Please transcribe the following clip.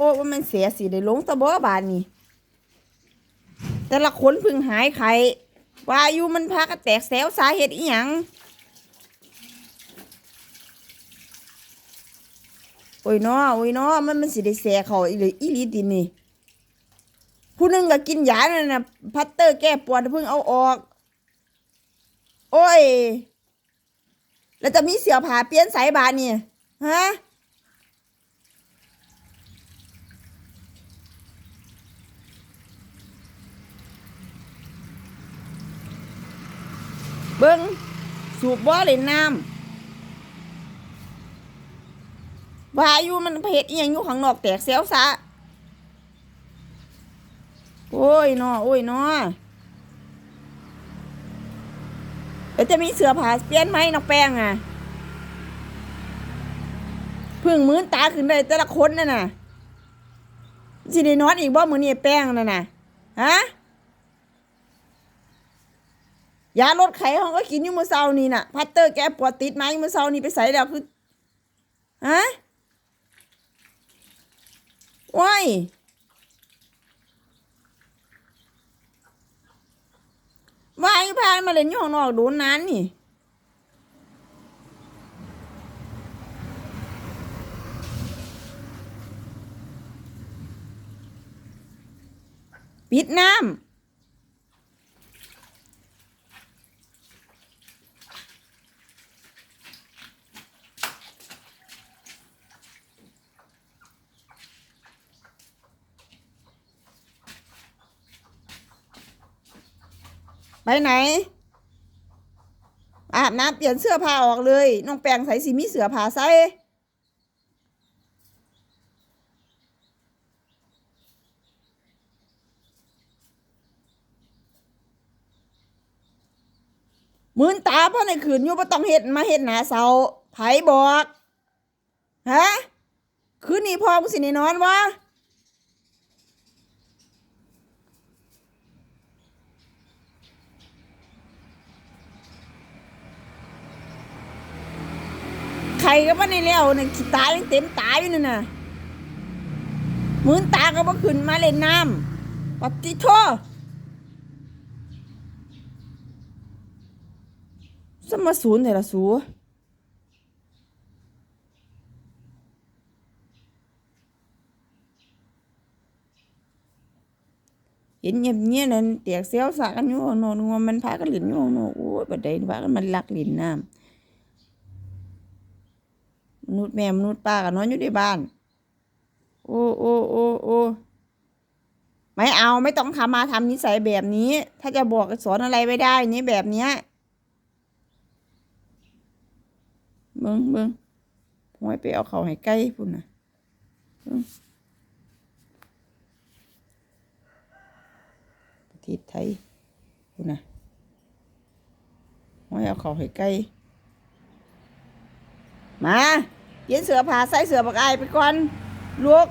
อ้ว่ามันเสียสิได้ลงตะบ่บานนี่แต่ละคนเพึ่งหายไข่วายูมันพากันแตกแสวสาเหตุอีหยังโอ้ยเนาะโอ้ยเนาะมันมันสิได้แสเขาอีหรืออีหลีดินนี่ผู้หนึงก็กินยานั่นน่ะพัตเตอร์แก้ปวดเพิ่งเอาออก โอ้ย แล้วจะมีเสือผ่าเปลี่ยนสายบานนี่ฮะ เบิ้งสูบบ่อเล่นน้ำวาอยู่มันเพชรอีหยังอยู่ข้างนอกแตกเสียวซะโอ้ยนอโอ้ยนอเดี๋ยวจะมีเสือผ่าเปลี่ยนไหมนอกแป้งอะพึ่งมื้นตาขึ้นได้แต่ละคนน่ะน่ะสิได้นอนอีกบ่มื้อนี้แป้งน่ะน่ะฮะ ยาลดไขห้องก็กินอยู่มื้อเช้านี่น่ะ พัตเตอร์แกปวดติดไหมาอยู่มื้อเช้านี่ไปใส่แล้วคือฮะว้ายว่ายพามาเล่นอยู่ข้างนอกโดนนานนี่ปิดน้ำ ไปไหน อาบน้ำเปลี่ยนเสื้อผ้าออกเลย น้องแปงใส่สีมีเสื้อผ้าใส่มืนตาเพราะในขืนอยู่บ่ต้องเห็ดมาเห็ดหนาเสาไผบอก ฮะ คืนนี้พ่อมึงสิได้นอนวะ ใครก็บ่ในแล้วนี่ยขี้ตายังเต็มตาอยู่นั่นน่ะมืนตาก็บ่ขึ้นมาเล่นน้ำปฏิโทสมศูนย์แต่ละสูเห็นเงียบเงียนั่นเตียกเสียวสากันอยู่ข้างนอนึกว่ามันพากันเล่นอยู่ข้างนอกโอ้ยบัดใดพากันมันลักเล่นน้ำ มนุษย์แม่มนุษย์ป้าก็นอนอยู่ในบ้าน โอ้โอ้โอ้โอ้ไม่เอาไม่ต้องทำมาทำนิสัยแบบนี้ ถ้าจะบอกสอนอะไรไม่ได้นี่แบบเนี้ยเบิ้งเบิ้งหวยไปเอาเขาให้ใกล้พุ่นนะประเทศไทยพุ่นนะหวยเอาเขาให้ใกล้มา เย็นเสือผาใส่เสือบักอายไปก่อนลูก